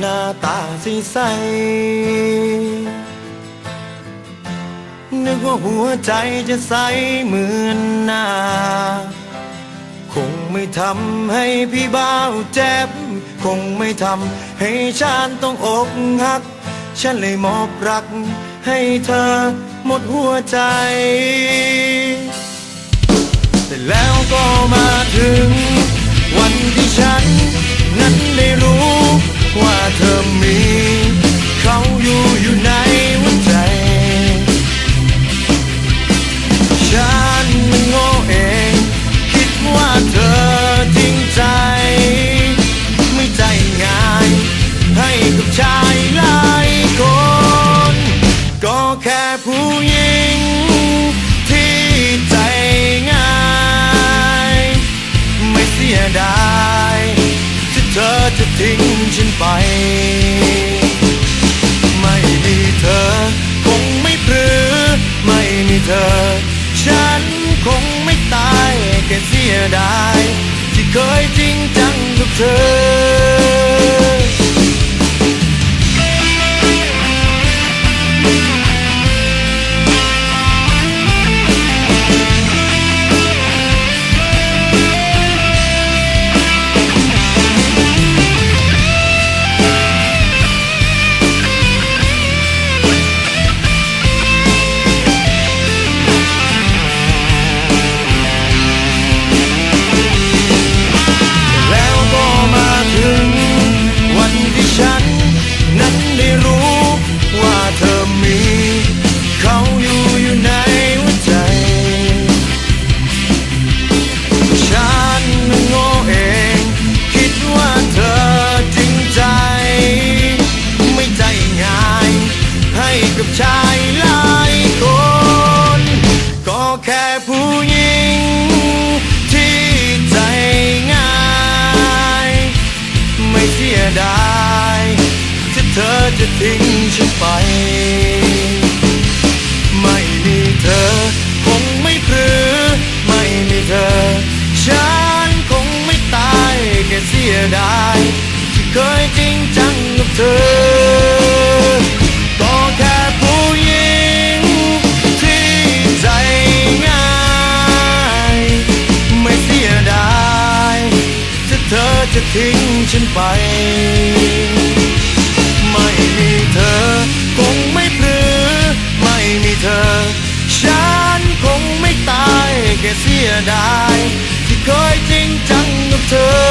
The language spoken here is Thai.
หน้าตาสีใส ว่าหัวใจจะใสเหมือนหน้า คงไม่ทำให้พี่บ้าวเจ็บ คงไม่ทำให้ฉันต้องอกหัก ฉันเลยมอบรัก ให้เธอหมดหัวใจ แต่แล้วก็มาถึง ทิ้งฉันไป ไม่มีเธอ คงไม่พรือ ไม่มีเธอ ฉันคงไม่ตายแค่เสียดาย ที่เคยจริงจังกับเธอ กับชายหลายคน ก็แค่ผู้หญิงที่ใจง่าย ไม่เสียดายที่เธอจะทิ้งฉันไป ไม่มีเธอคงไม่พรือไม่มีเธอ ฉันคงไม่ตายแค่เสียดายที่เคย ทิ้งฉันไป ไม่มีเธอ คงไม่พรือ ไม่มีเธอ ฉันคงไม่ตายแค่เสียดายที่เคยจริงจังกับเธอ